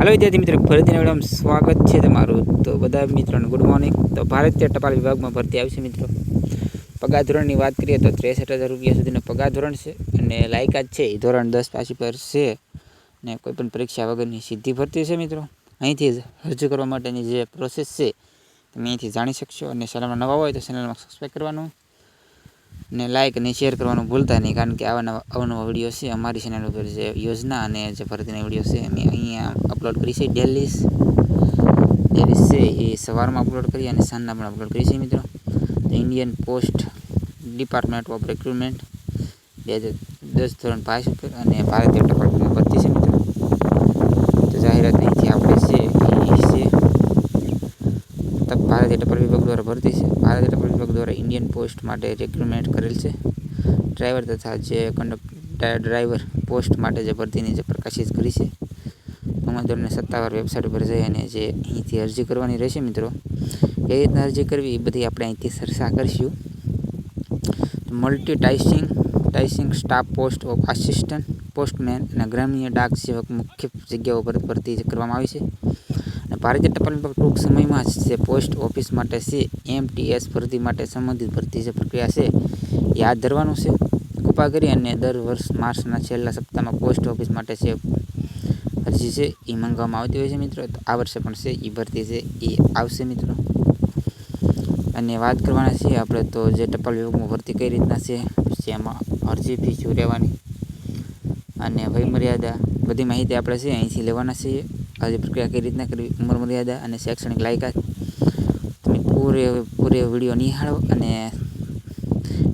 હાલો વિદ્યાર્થી મિત્રો, ફરીથી મેડમ સ્વાગત છે તમારું. તો બધા મિત્રોને ગુડ મોર્નિંગ તો ભારતીય ટપાલ વિભાગમાં ભરતી આવશે મિત્રો. પગાર ધોરણની વાત કરીએ તો ત્રેસઠ હજાર રૂપિયા સુધીનો પગાર ધોરણ છે અને લાયકાત છે. એ ધોરણ દસ પાછી પર છે ને કોઈપણ પરીક્ષા વગરની સીધી ભરતી છે મિત્રો. અહીંથી જ રજૂ કરવા માટેની જે પ્રોસેસ છે, તમે અહીંથી જાણી શકશો અને ચેનલમાં નવા હોય તો ચેનલમાં સબસ્ક્રાઈબ કરવાનું. ને લાઇક અને શેર કરવાનું ભૂલતા નહીં, કારણ કે આવા નવા અવનવા વીડિયો છે. અમારી ચેનલ ઉપર જે યોજના અને જે ભરતીના વીડિયો છે, અમે અહીંયા અપલોડ કરી છે. ડેલીસ ડેલીસ છે એ સવારમાં અપલોડ કરી અને સાંજના પણ અપલોડ કરી છે, મિત્રો. Indian post department of recruitment બે હજાર દસ ધોરણ પાસ અને ભારતીય ટપાલ વિભાગમાં ભરતી છે મિત્રો તો જાહેરાત અહીંથી આપણે છે એ છે તક ભારતીય ટપાલ વિભાગ દ્વારા ભરતી છે ભારતીય ટપાલ વિભાગ દ્વારા ઇન્ડિયન પોસ્ટ માટે રિક્રુટમેન્ટ કરેલ છે. ડ્રાઈવર તથા જે કંડક્ટર ડ્રાઈવર પોસ્ટ માટે જે ભરતીની જે પ્રકાશિત કરી છે ઉમેદવારને સત્તાવાર વેબસાઇટ ઉપર જઈ અને જે અહીંથી અરજી કરવાની રહેશે મિત્રો, એ રીતના અરજી કરવી, એ બધી આપણે અહીંથી ચર્ચા કરીશું. Multi tasking tasking staff post of assistant postman અને ગ્રામ્ય ડાક સેવક મુખ્ય જગ્યાઓ પર ભરતી કરવામાં આવી છે. ભારતીય ટપાલ વિભાગ ટૂંક સમયમાં જ જે પોસ્ટ ઓફિસ માટે છે. એમટીએસ ભરતી માટે સંબંધિત ભરતી જે પ્રક્રિયા છે એ હાથ ધરવાનું છે. કૃપા કરી અને દર વર્ષ માર્ચના છેલ્લા સપ્તાહમાં પોસ્ટ ઓફિસ માટે છે અરજી છે એ મંગાવવામાં આવતી હોય છે મિત્રો. તો આ વર્ષે પણ છે. એ ભરતી છે. એ આવશે મિત્રો. અને વાત કરવાના છીએ આપણે તો જે ટપાલ વિભાગમાં ભરતી કઈ રીતના છે, જેમાં અરજી ફી શું રહેવાની અને વયમર્યાદા બધી માહિતી આપણે છે અહીંથી લેવાના છીએ. અરજી પ્રક્રિયા કઈ રીતના કરવી, ઉંમર મર્યાદા અને શૈક્ષણિક લાયકાત? તમે પૂરે પૂરે વીડિયો નિહાળો અને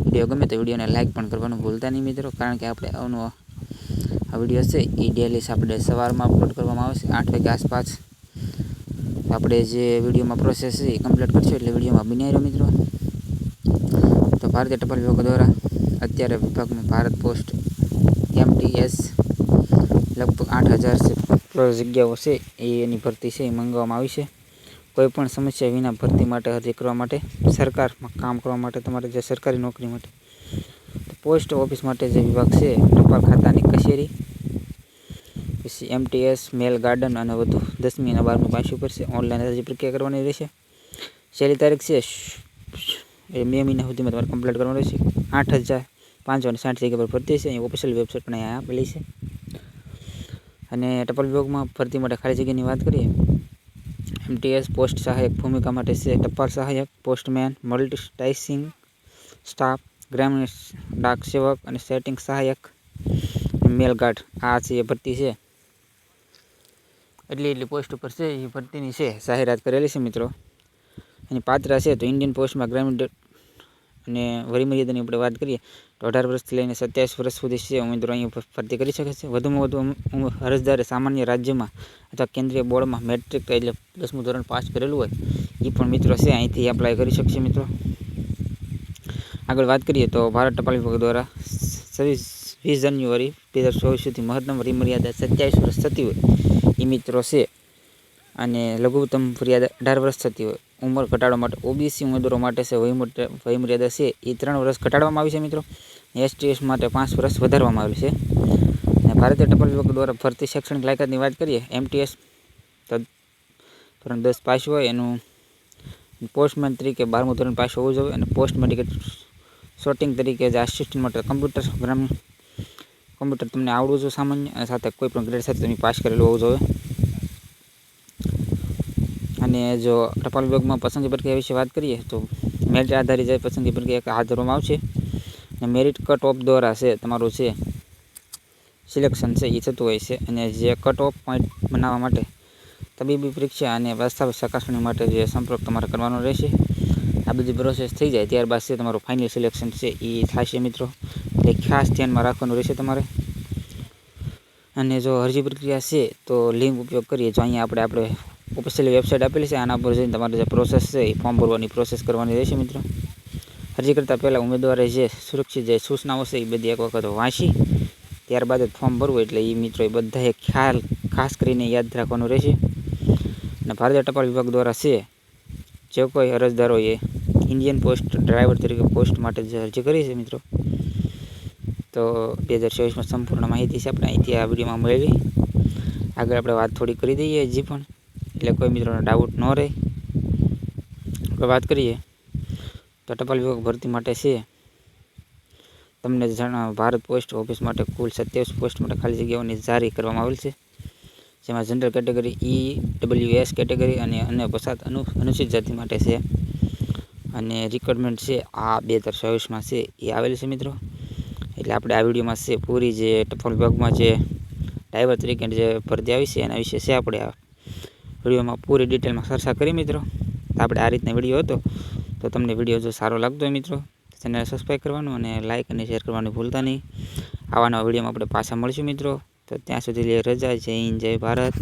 વીડિયો ગમે તો વિડીયોને લાઇક પણ કરવાનું ભૂલતા નહીં મિત્રો, કારણ કે આપણે આવનો આ વીડિયો છે એ ડેલીસ આપણે સવારમાં અપલોડ કરવામાં આવશે આઠ વાગે આસપાસ. આપણે જે વિડીયોમાં પ્રોસેસ છે એ કમ્પ્લીટ કરશું એટલે વિડીયોમાં બની રહ્યો મિત્રો. તો ભારતીય ટપાલ વિભાગ દ્વારા અત્યારે વિભાગમાં ભારત પોસ્ટ એમટીએસ લગભગ હજાર જગ્યાઓ છે, એ એની ભરતી છે, એ મંગાવવામાં આવી છે. કોઈ પણ સમસ્યા વિના ભરતી માટે અરજી કરવા માટે, સરકારમાં કામ કરવા માટે, તમારે જે સરકારી નોકરી માટે, પોસ્ટ ઓફિસ માટે જે વિભાગ છે, ટપાલ ખાતાની કચેરી, પછી એમટીએસ મેલ ગાર્ડન અને વધુ દસમી અને બારમી પાસ ઉપર છે. ઓનલાઈન અરજી પ્રક્રિયા કરવાની રહેશે. છેલ્લી તારીખ છે, એ મે મહિના સુધીમાં તમારે કમ્પ્લીટ કરવાનું રહેશે. આઠ હજાર પાંચસો અને સાઠ જગ્યા પર ભરતી છે. અહીં ઓફિશિયલ વેબસાઇટ પણ અહીંયા આપેલી છે. અને ટપાલ વિભાગમાં ભરતી માટે ખાલી જગ્યાની વાત કરીએ, એમટીએસ પોસ્ટ સહાયક, ભૂમિકા માટે છે ટપાલ સહાયક, પોસ્ટમેન મલ્ટી સ્ટાઇસિંગ સ્ટાફ, ગ્રામીણ ડાક સેવક અને સેટિંગ સહાયક મેલ ગાર્ડ. આ છે એ ભરતી છે. એટલી એટલી પોસ્ટ ઉપર છે એ ભરતીની છે, જાહેરાત કરેલી છે મિત્રો. એની પાત્રા છે તો ઇન્ડિયન પોસ્ટમાં ગ્રામીણ અને વરીમર્યાદાની આપણે વાત કરીએ, તો અઢાર વર્ષથી લઈને સત્યાવીસ વર્ષ સુધી છે ઉમેદવારો અહીંયા ભરતી કરી શકે છે. વધુમાં વધુ અરજદારે સામાન્ય રાજ્યમાં અથવા કેન્દ્રીય બોર્ડમાં મેટ્રિક એટલે દસમું ધોરણ પાસ કરેલું હોય એ પણ મિત્રો છે, અહીંથી એપ્લાય કરી શકશે મિત્રો. આગળ વાત કરીએ, તો ભારત ટપાલ વિભાગ દ્વારા સવીસ વીસ જાન્યુઆરી બે હજાર ચોવીસ સુધી મહત્તમ વરીમર્યાદા સત્યાવીસ વર્ષ થતી હોય એ મિત્રો છે. અને લઘુત્તમ મર્યાદા અઢાર વર્ષ થતી હોય. ઉંમર ઘટાડવા માટે ઓબીસી ઉમેદવારો માટે છે વયમર્યાદા છે, એ ત્રણ વર્ષ ઘટાડવામાં આવી છે મિત્રો. એસટીએસ માટે પાંચ વર્ષ વધારવામાં આવેલ છે. અને ભારતીય ટપાલ વિભાગ દ્વારા ભરતી શૈક્ષણિક લાયકાતની વાત કરીએ, એમટીએસ ધોરણ દસ પાસ હોય, એનું પોસ્ટમેન તરીકે બારમું ધોરણ પાસ હોવું જોઈએ અને પોસ્ટ મેડિકલ શોર્ટિંગ તરીકે જે આસિસ્ટન્ટ માટે કમ્પ્યુટર પ્રોગ્રામ કમ્પ્યુટર તમને આવડવું જોઈએ સામાન્ય સાથે કોઈ પણ ગ્રેડ સાથે તમે પાસ કરેલું હોવું જોઈએ. અને જો ટપાલ વિભાગમાં પસંદગી પ્રક્રિયા વિશે વાત કરીએ, તો મેરિટ આધારિત જે પસંદગી પ્રક્રિયા હાથ ધરવામાં આવશે. અને મેરિટ કટ ઓફ દ્વારા છે, તમારું છે સિલેક્શન છે એ થતું હોય છે. અને જે કટ ઓફ પોઈન્ટ બનાવવા માટે તબીબી પરીક્ષા અને વાસ્તવિક ચકાસણી માટે જે સંપર્ક તમારે કરવાનો રહેશે. આ બધી પ્રોસેસ થઈ જાય, ત્યારબાદ છે તમારું ફાઇનલ સિલેક્શન છે એ થશે મિત્રો. એટલે ખાસ ધ્યાનમાં રાખવાનું રહેશે તમારે. અને જો અરજી પ્રક્રિયા છે, તો લિંક ઉપયોગ કરીએ. જો અહીંયા આપણે આપણે ઓફિશિયલ વેબસાઇટ આપેલી છે, આના પર જઈને તમારે જે પ્રોસેસ છે, એ ફોર્મ ભરવાની પ્રોસેસ કરવાની રહેશે મિત્રો. અરજી કરતાં પહેલાં ઉમેદવારે જે સુરક્ષિત જે સૂચનાઓ છે, એ બધી એક વખત વાંચી, ત્યારબાદ જ ફોર્મ ભરવું એટલે એ મિત્રો એ બધાએ ખ્યાલ ખાસ કરીને યાદ રાખવાનું રહેશે. અને ભારતીય ટપાલ વિભાગ દ્વારા છે, જે કોઈ અરજદારોએ ઇન્ડિયન પોસ્ટ ડ્રાઈવર તરીકે પોસ્ટ માટે જે અરજી કરી છે મિત્રો, તો બે હજાર ચોવીસમાં સંપૂર્ણ માહિતી છે, આપણે અહીંથી આ વિડીયોમાં મેળવી આગળ આપણે વાત થોડી કરી દઈએ હજી પણ. એટલે કોઈ મિત્રોને ડાઉટ ન રહે. આપણે વાત કરીએ. તો ટપાલ વિભાગ ભરતી માટે છે. તમને જણાવ ભારત પોસ્ટ ઓફિસ માટે કુલ સત્યાવીસ પોસ્ટ માટે ખાલી જગ્યાઓની જારી કરવામાં આવેલ છે. જેમાં general category E W S category અને અન્ય પછાત અનુ અનુસૂચિત જાતિ માટે છે. અને રિક્વાયરમેન્ટ છે, આ બે હજાર ચોવીસમાં છે, એ આવેલી છે મિત્રો. એટલે આપણે આ વિડીયોમાં છે, પૂરી જે ટપાલ વિભાગમાં જે ડ્રાઈવર તરીકે જે ભરતી આવી છે, એના વિશે છે આપણે વિડીયોમાં પૂરી ડિટેલમાં ચર્ચા કરી મિત્રો. આપણે આ રીતના વીડિયો હતો. તો તમને વીડિયો જો સારો લાગતો હોય મિત્રો ચેનલ સબસ્ક્રાઈબ કરવાનું અને લાઇક અને શેર કરવાનું ભૂલતા નહીં. આવા નવા વિડીયોમાં આપણે પાછા મળીશું મિત્રો. તો ત્યાં સુધી રજા, જય હિન્દ, જય ભારત.